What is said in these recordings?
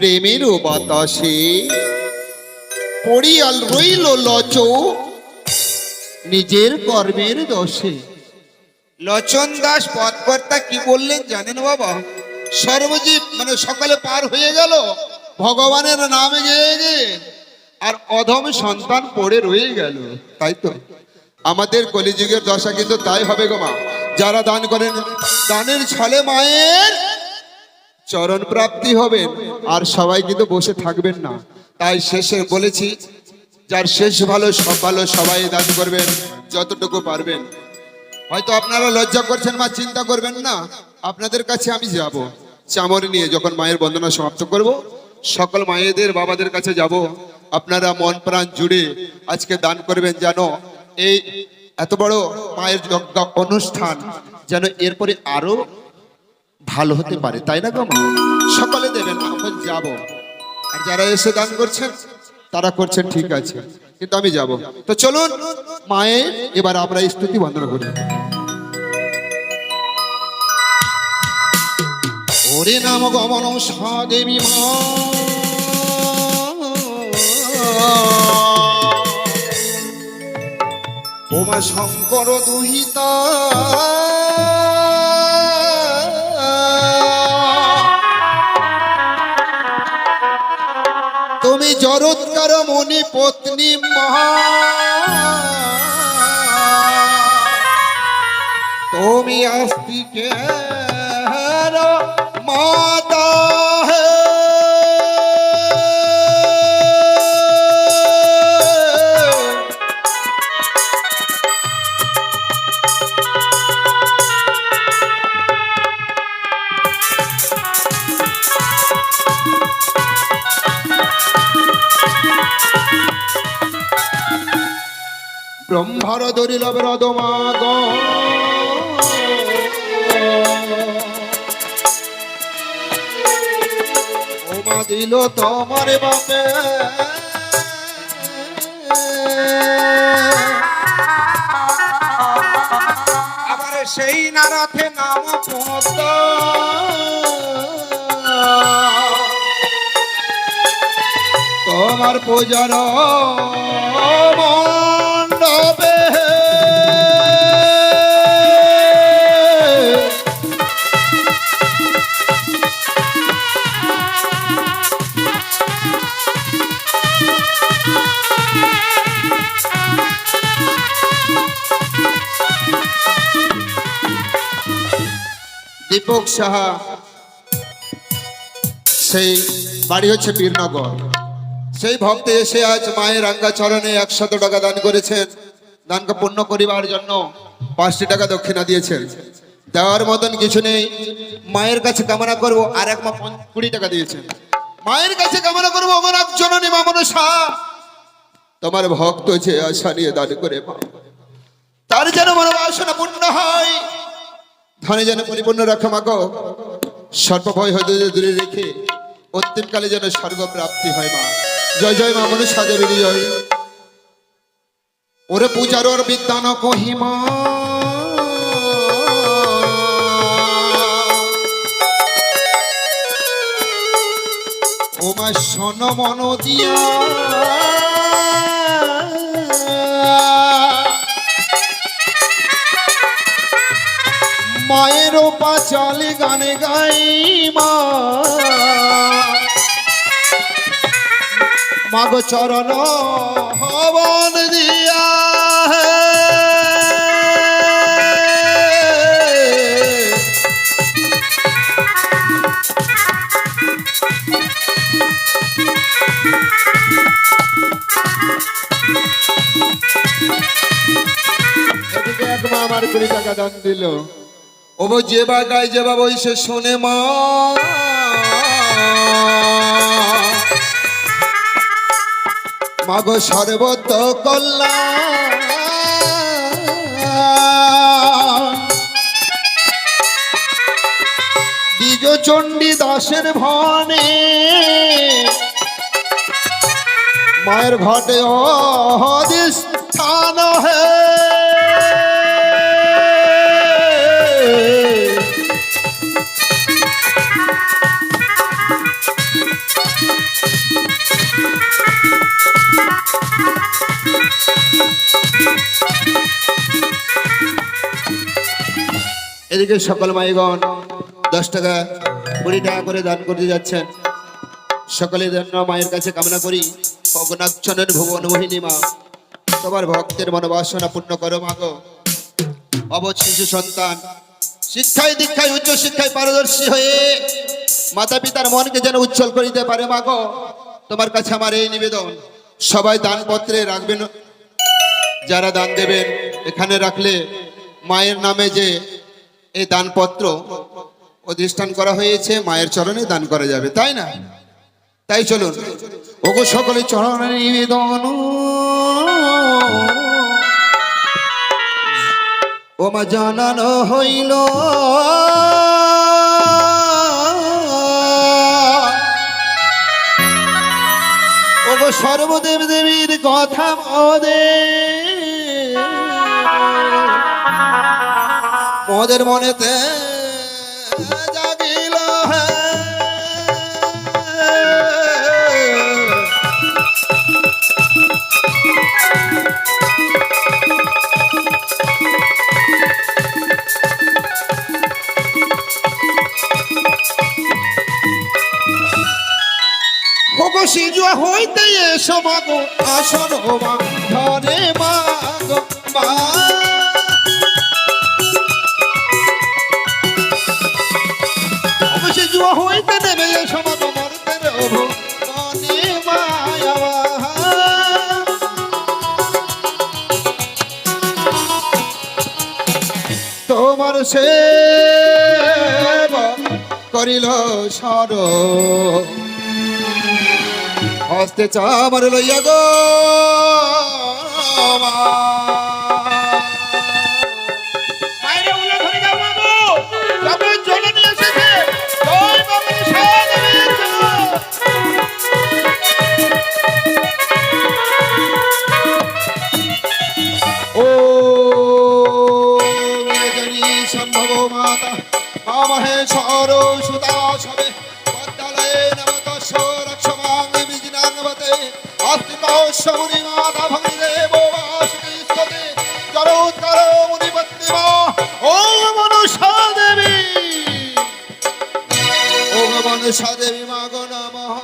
প্রেমের বাতাসে। পড়িয়াল রইল লচ নিজের কর্মের দোষে। লচন দাস পথকর্তা কি বললেন জানেন বাবা? সর্বজীব মানে সকালে পার হয়ে গেল ভগবানের নামে গেয়ে গিয়ে আর অধম সন্তান পড়ে রয়ে গেল। তাই তো? আমাদের কলিযুগের দশা কিন্তু তাই হবে গো মা। যারা দান করেন দানের ছলে মায়ের চরণ প্রাপ্তি হবেন আর সবাই কিন্তু বসে থাকবেন না। তাই শেষে বলেছি, যার শেষ ভালো, সব ভালো, সবাই দান করবেন, যতটুকু পারবেন। হয়তো আপনারা লজ্জা করছেন, মা, চিন্তা করবেন না। আপনাদের কাছে আমি যাব। চামর নিয়ে যখন মায়ের বন্দনা সমাপ্ত করব, সকল মায়েদের, বাবাদের কাছে যাব। আপনারা মন প্রাণ জুড়ে আজকে দান করবেন যেন এই এত বড় মায়ের অনুষ্ঠান যেন এরপরে আরও ভালো হতে পারে, তাই না গো মা? সকলে দেবেন, এখন যাব। আর যারা এসে দান করছেন, তারা করছেন ঠিক আছে, কিন্তু আমি যাব। তো চলুন, মায়ের, এবার আমরা স্তুতি বন্দনা করি। ওরে নাম গমন সাদেবী মা। শঙ্কর দুহিতা। তুমি জরৎকার মনি পত্নী মহা। তুমি আস্তিকে ব্রহ্মার দরিল ব্রদমাগ ওমা দিল তোমার বাপে। আবার সেই নারাথে নাম পদ তোমার পূজার দীপক সাহা, সেই বাড়ি হচ্ছে বীরনগর সেই ভক্ত এসে আজ মায়ের আঙ্গা চরণে একশত টাকা দান করেছেন। দানকে পূর্ণ করিবার জন্য পাঁচটি টাকা দক্ষিণা দিয়েছেন। দেওয়ার মতন কিছু নেই। মায়ের কাছে কামনা করব, আর এক মা কুড়ি টাকা দিয়েছেন। মায়ের কাছে কামনা করব, আমার এক জননী মা মনসা। তোমার ভক্ত যে আশা নিয়ে দান করে তার যেন মনোবাসনা পূর্ণ হয়। ধনে যেন পরিপূর্ণ রাখা মাগো। সর্বভয় হতে দূরে রেখে অন্তিমকালে যেন স্বর্গ প্রাপ্তি হয় মা। জয় জয় মা মনে সাজে জয়। ওরে পূজার ওর বিদ্যান কহিমা ওমা শোন মন দিয়া। গানে গাই মাগ চরণ হবন দিয়া আমার কুড়ি টাকা দান দিল। ও বউ যে বা গায় যে বা বই সে শোনে মা। মাগো সর্বত কল্যাণ। দ্বিজ চণ্ডী দাসের ভনে মায়ের ঘটে অধিষ্ঠান এদিকে সকল মাইগণ দশ টাকা কুড়ি টাকা করে দান করতে যাচ্ছেন। সকলের জন্য মায়ের কাছে কামনা করি। অগনাক্ষণের ভুবন মোহিনী মা তোমার ভক্তের মনোবাসনা পূর্ণ করো মাগো অবধ শিশু সন্তান, শিক্ষায় দীক্ষায় উচ্চ শিক্ষায় পারদর্শী হয়ে মাতা পিতার মনকে যেন উজ্জ্বল করিতে পারে মাগো তোমার কাছে আমার এই নিবেদন, সবাই দানপত্রে রাখবেন। যারা দান দেবেন, এখানে রাখলে মায়ের নামে যে এই দানপত্র অধিষ্ঠান করা হয়েছে, মায়ের চরণে দান করা যাবে, তাই না? তাই চলুন। ওগো সকলে চরণে নিবেদন ও মা জানানো হইল। ওগো সর্বদেব দেবীর কথা মদে মোদের মনেতে হইতে এসো মাগো আসন মা ধরে মাগো মা হইতে নেবে এসো মরতে রবো তোমার সে করিল সর হস্তে চামর লইয়া গো মা। দেবী। মাগো নমঃ।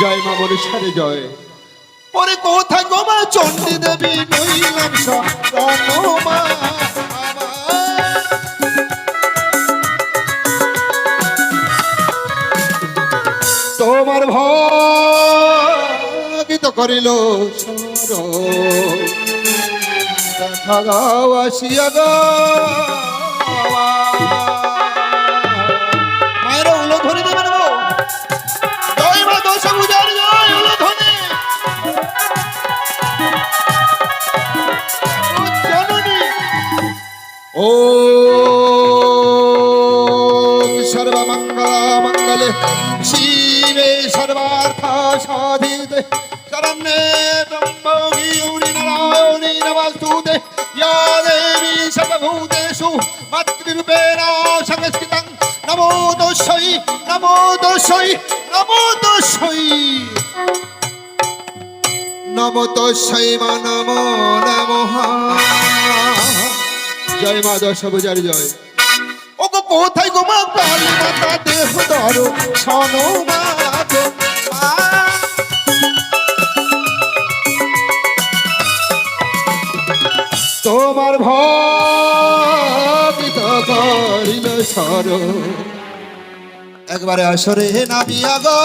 জয় মা মনুষ্যারে জয়। ওরে কোথায় গোমা চণ্ডী দেবী নইলাম সনমা তোমার ভাগিত করিল সর দেখা গাও আসিয়া মায়ের উলো ধরে দেবে নেব জয় মা জয় উলো ধরে ও জয় মা দশ জয় ও কোথায় গো মা দেহ ধরো শোনো মা মা। তোমার ভিত করিল সর একবারে আসরে নামিয়া গো।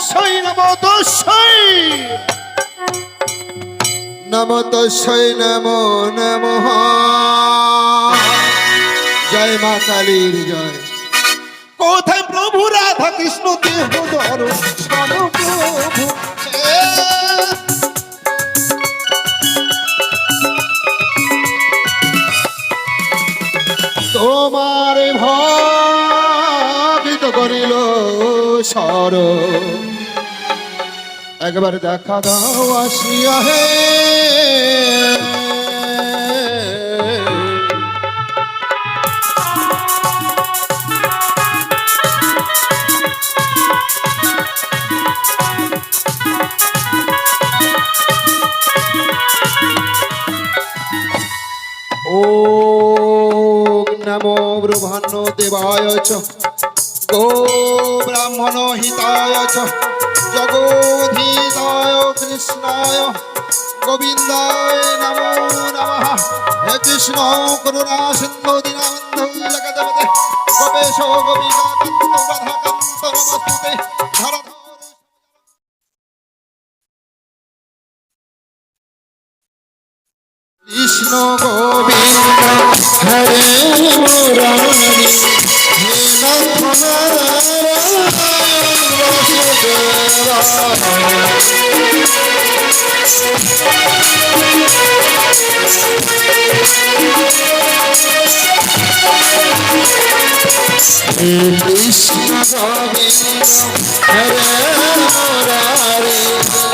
তস্যই নম তস্যই নম নম নম জয় মা কালীর জয়। কোথায় প্রভু রাধা কৃষ্ণ দেহ ধর তোমার ভিত করিল সর একবার দেখা দাও আসিয়া হে। ও নমো ব্রহ্মণ্য দেবায় চ। গো ব্রাহ্মণ হিতায় জগোধীতায় কৃষ্ণায় গোবিন্দায় নমো নমঃ হে কৃষ্ণ করুণা সিন্ধু দীনবন্ধু জগদপতে গোপেশ গোপিকা কান্ত নমস্তুতে ধরধর কৃষ্ণ গোবিন্দ হরে মুরারি কৃষ্ণ গোবিন্দ হরে মুরারি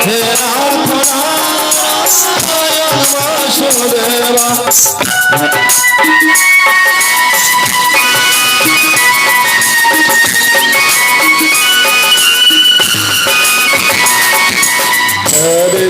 হে নাথ নারায়ণ বাসুদেবা